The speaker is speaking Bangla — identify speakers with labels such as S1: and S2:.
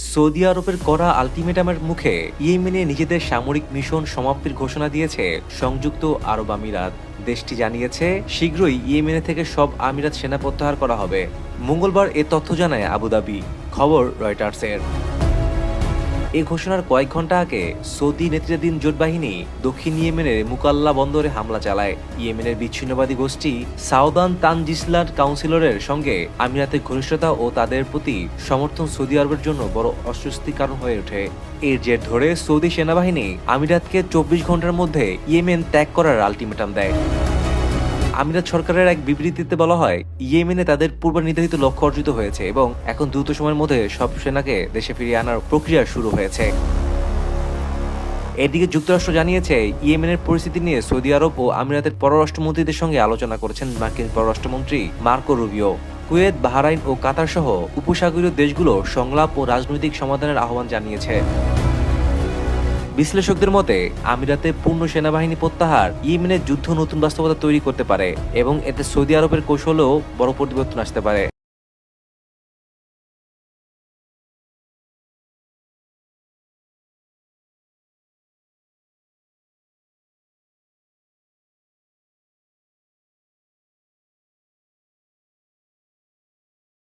S1: সৌদি আরবের করা আলটিমেটামের মুখে ইয়েমেনে নিজেদের সামরিক মিশন সমাপ্তির ঘোষণা দিয়েছে সংযুক্ত আরব আমিরাত। দেশটি জানিয়েছে, শীঘ্রই ইয়েমেনে থেকে সব আমিরাত সেনা প্রত্যাহার করা হবে। মঙ্গলবার এ তথ্য জানায় আবুধাবি। খবর রয়টার্সের। এই ঘোষণার কয়েক ঘণ্টা আগে সৌদি নেতৃত্বাধীন জোট বাহিনী দক্ষিণ ইয়েমেনের মুকাল্লা বন্দরে হামলা চালায়। ইয়েমেনের বিচ্ছিন্নবাদী গোষ্ঠী সাউদান তানজিসলার কাউন্সিলরের সঙ্গে আমিরাতের ঘনিষ্ঠতা ও তাদের প্রতি সমর্থন সৌদি আরবের জন্য বড় অস্বস্তির কারণ হয়ে ওঠে। এর জের ধরে সৌদি সেনাবাহিনী আমিরাতকে চব্বিশ ঘণ্টার মধ্যে ইয়েমেন ত্যাগ করার আলটিমেটাম দেয়। আমিরাত সরকারের এক বিবৃতিতে বলা হয়, ইয়েমেনে তাদের পূর্ব নির্ধারিত লক্ষ্য অর্জিত হয়েছে এবং এখন দ্রুত সময়ের মধ্যে সব সেনাকে দেশে ফিরিয়ে আনার প্রক্রিয়া শুরু হয়েছে। এদিকে যুক্তরাষ্ট্র জানিয়েছে, ইয়েমেনের পরিস্থিতি নিয়ে সৌদি আরব ও আমিরাতের পররাষ্ট্রমন্ত্রীদের সঙ্গে আলোচনা করেছেন মার্কিন পররাষ্ট্রমন্ত্রী মার্কো রুবিও। কুয়েত, বাহরাইন ও কাতার সহ উপসাগরীয় দেশগুলো সংলাপ ও রাজনৈতিক সমাধানের আহ্বান জানিয়েছে। বিশ্লেষকদের মতে, আমিরাতে পূর্ণ সেনাবাহিনী প্রত্যাহার ইয়েমেনের যুদ্ধ নতুন বাস্তবতা তৈরি করতে পারে এবং এতে সৌদি আরবের কৌশলেও বড় পরিবর্তন আসতে পারে।